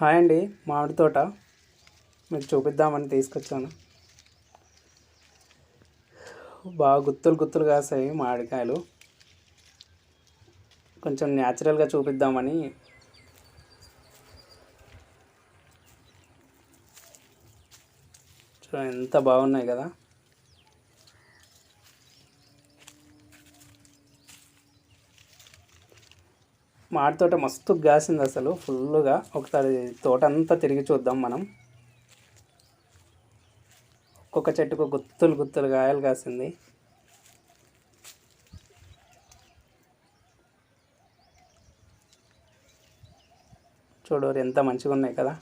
Hi అండి మామిడి తోట. మీకు చూపిద్దామని తీసుకొచ్చాను. బాగా గుత్తులు గుత్తులు కాస్తాయి మామిడికాయలు. కొంచెం న్యాచురల్గా చూపిద్దామని. ఎంత బాగున్నాయి కదా. మాడి తోట మస్తు కాసింది అసలు. ఫుల్గా ఒకసారి తోట అంతా తిరిగి చూద్దాం మనం. ఒక్కొక్క చెట్టుకు గుత్తులు గుత్తులు గాయలు కాసింది చూడు ఎంత మంచిగా ఉన్నాయి కదా.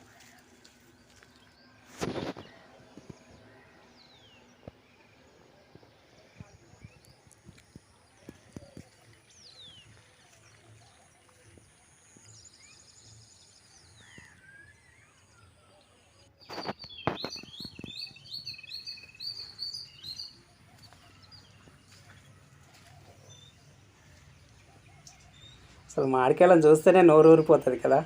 అసలు మామిడికాయలను చూస్తేనే నోరు ఊరిపోతుంది కదా.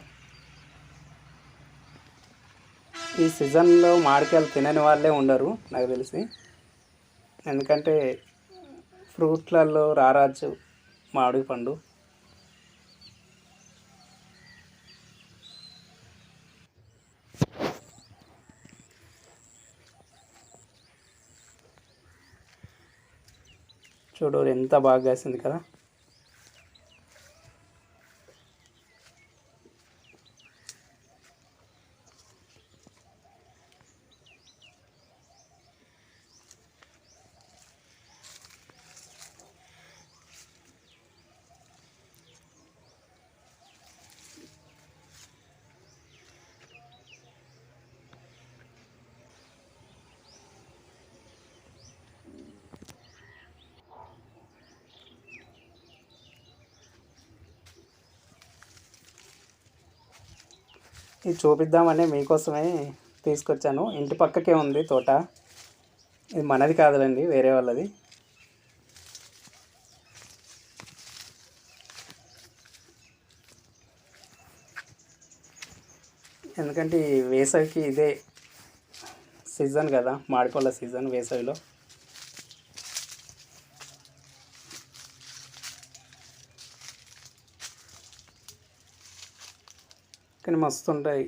ఈ సీజన్లో మామిడికాయలు తినని వాళ్ళే ఉండరు నాకు తెలిసి. ఎందుకంటే ఫ్రూట్లలో రారాజు మామిడి పండు. చూడు ఎంత బాగా కాసింది కదా. ఇది చూపిద్దామని మీకోసమే తీసుకొచ్చాను. ఇంటి పక్కకే ఉంది తోట. ఇది మనది కాదులండి వేరే వాళ్ళది. ఎందుకంటే ఈ వేసవికి ఇదే సీజన్ కదా మాడిపళ్ళ సీజన్ వేసవిలో. కానీ మస్తు ఉంటాయి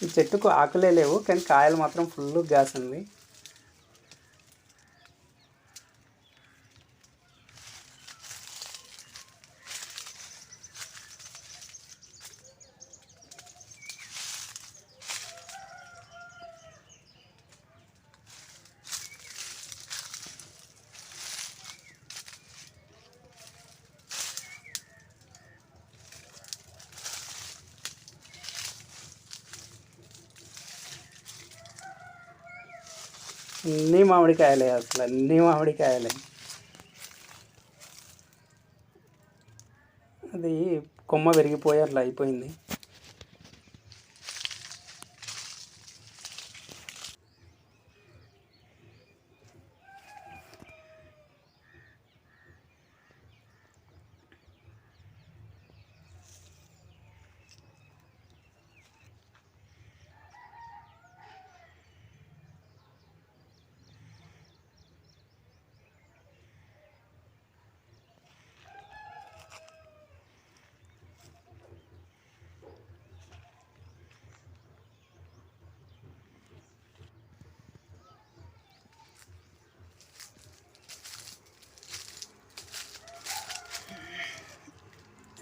ఈ చెట్టుకు ఆకులే లేవు కానీ కాయలు మాత్రం ఫుల్ గ్యాస్ ఉంది అన్ని మామిడికాయలే అసలు అన్ని మామిడికాయలే. అది కొమ్మ విరిగిపోయి అట్లా అయిపోయింది.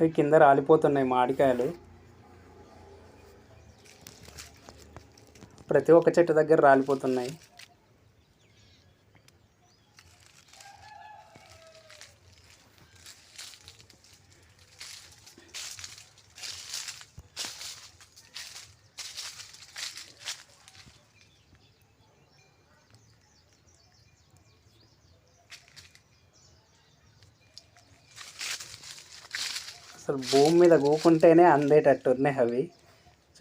సో కింద రాలిపోతున్నాయి మామిడికాయలు ప్రతి ఒక్క చెట్టు దగ్గర రాలిపోతున్నాయి. అసలు భూమి మీద కూకుంటేనే అందేటట్టు ఉన్నాయి అవి.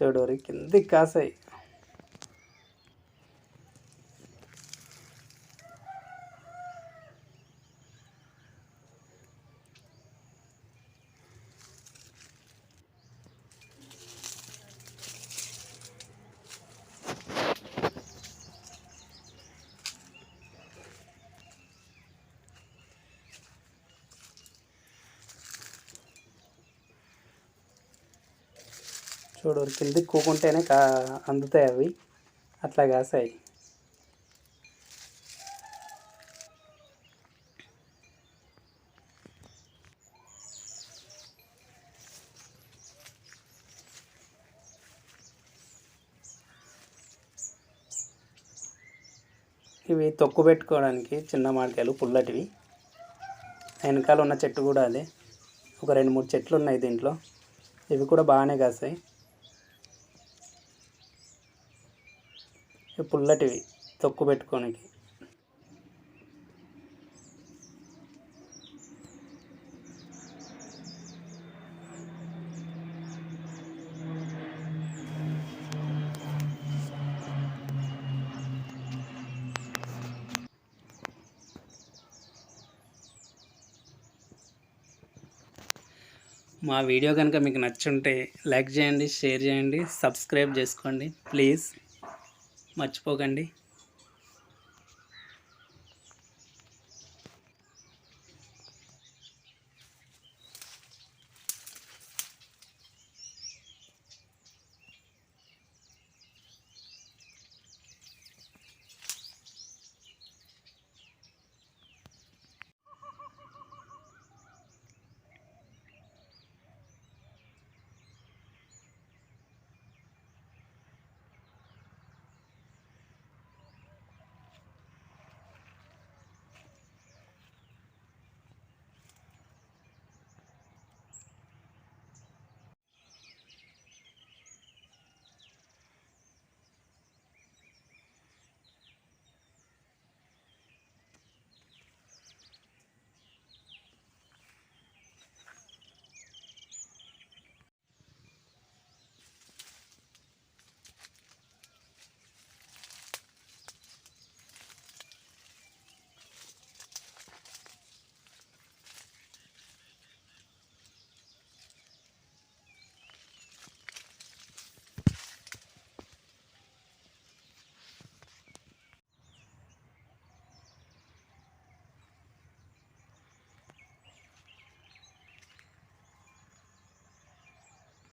చూడు కిందికి కాసాయి. చూడు కిందికి కూకుంటేనే కా అందుతాయి అవి. అట్లా కాసాయి. ఇవి తొక్కు పెట్టుకోవడానికి చిన్న మామిడికాయలు పుల్లటివి. వెనకాల ఉన్న చెట్టు కూడా అదే. ఒక రెండు మూడు చెట్లు ఉన్నాయి దీంట్లో. ఇవి కూడా బాగానే కాస్తాయి పుల్లటివి తొక్కు పెట్టుకోనికి. మా వీడియో కనుక మీకు నచ్చుంటే లైక్ చేయండి షేర్ చేయండి సబ్స్క్రైబ్ చేసుకోండి ప్లీజ్. మర్చిపోకండి.